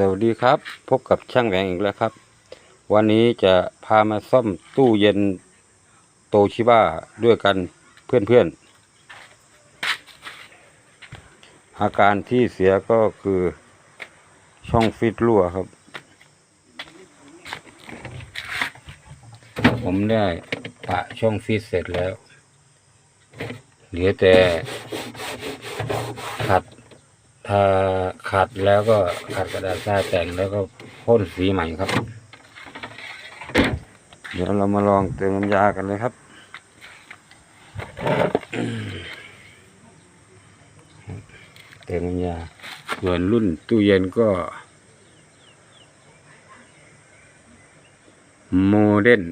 สวัสดีครับ พบกับช่างแหวงอีกแล้วครับ วันนี้จะพามาซ่อมตู้เย็นโตชิบ้าด้วยกันเพื่อนๆ อาการที่เสียก็คือช่องฟิตรั่วครับ ผมได้ปะช่องฟิตเสร็จแล้ว เหลือแต่ขัด ถ้าขัดแล้วก็ขัดกระดาษทรายแต่งแล้วก็พ่นสีใหม่ครับ เดี๋ยวเรามาลองเติมน้ำยากันเลยครับเติมน้ำยาส่วนรุ่นตู้เย็นก็โมเด n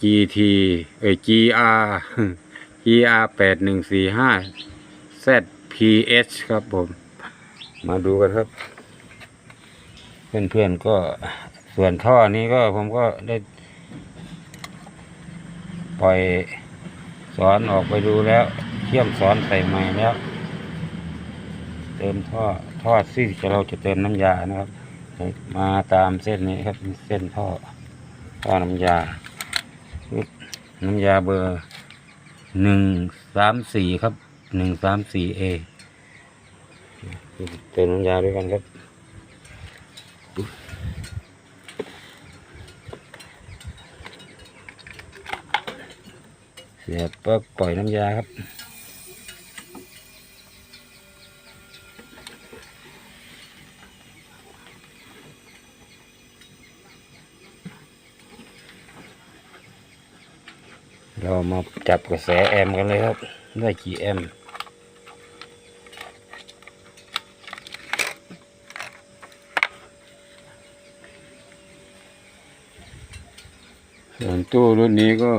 GT เอ้ย GR GR แปดหนึ่งสี่ห้า PH ครับผม มาดูกันครับ เพื่อนๆก็ส่วนท่อนี้ก็ผมก็ได้ ปล่อยสอนออกไปดูแล้วเชื่อมสอนใส่ใหม่แล้ว เติมท่อท่อซี่จะเราจะเติมน้ำยานะครับ มาตามเส้นนี้ครับเส้นท่อท่อน้ำยา น้ำยาเบอร์หนึ่งสามสี่ครับ หนึ่งสามสี่เอเติมน้ำยาด้วยกันครับเสียบปั๊บปล่อยน้ำยาครับเรามาจับกระแสแอมกันเลยครับ ได้กี่แอม ส่วนตู้รุ่นนี้ก็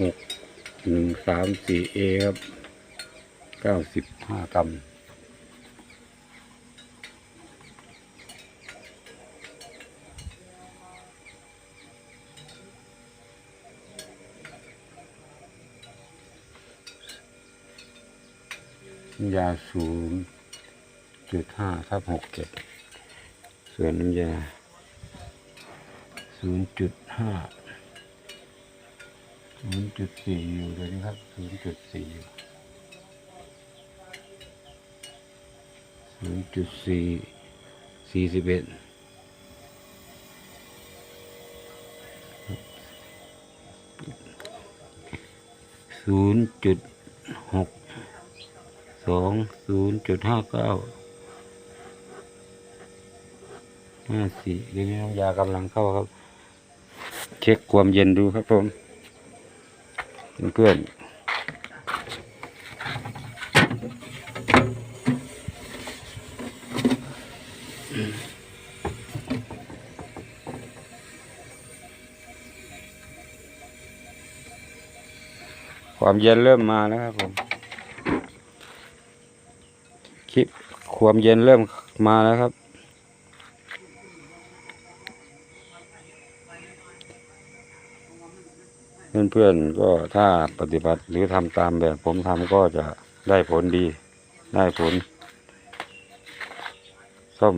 หกหนึ่งสามสี่เอครับเก้าสิบห้ากรัมยาศูนย์ จุดห้าทับหกเจ็ดส่วนน้ำยาศูนย์จุดห้าศูนย์จุดสี่อยู่เลยนะครับศูนย์จุดสี่ศูนย์จุดสี่สี่สิบเอ็ดศูนย์จุดหกสองศูนย์จุดห้าเก้า ห้าสี่เดี๋ยวนี้น้ำยากำลังเข้าครับ เช็คความเย็นดูครับผมเพื่อนความเย็นเริ่มมาแล้วครับผมคลิปความเย็นเริ่มมาแล้วครับ เพื่อนๆก็ถ้าปฏิบัติหรือทำตามแบบผมทำก็จะได้ผลดีได้ผลส้ม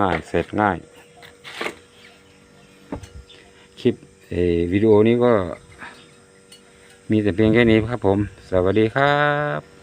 ง่ายเสร็จง่าย คลิปเอวิดีโอนี้ก็มีแต่เพียงแค่นี้ครับผม สวัสดีครับ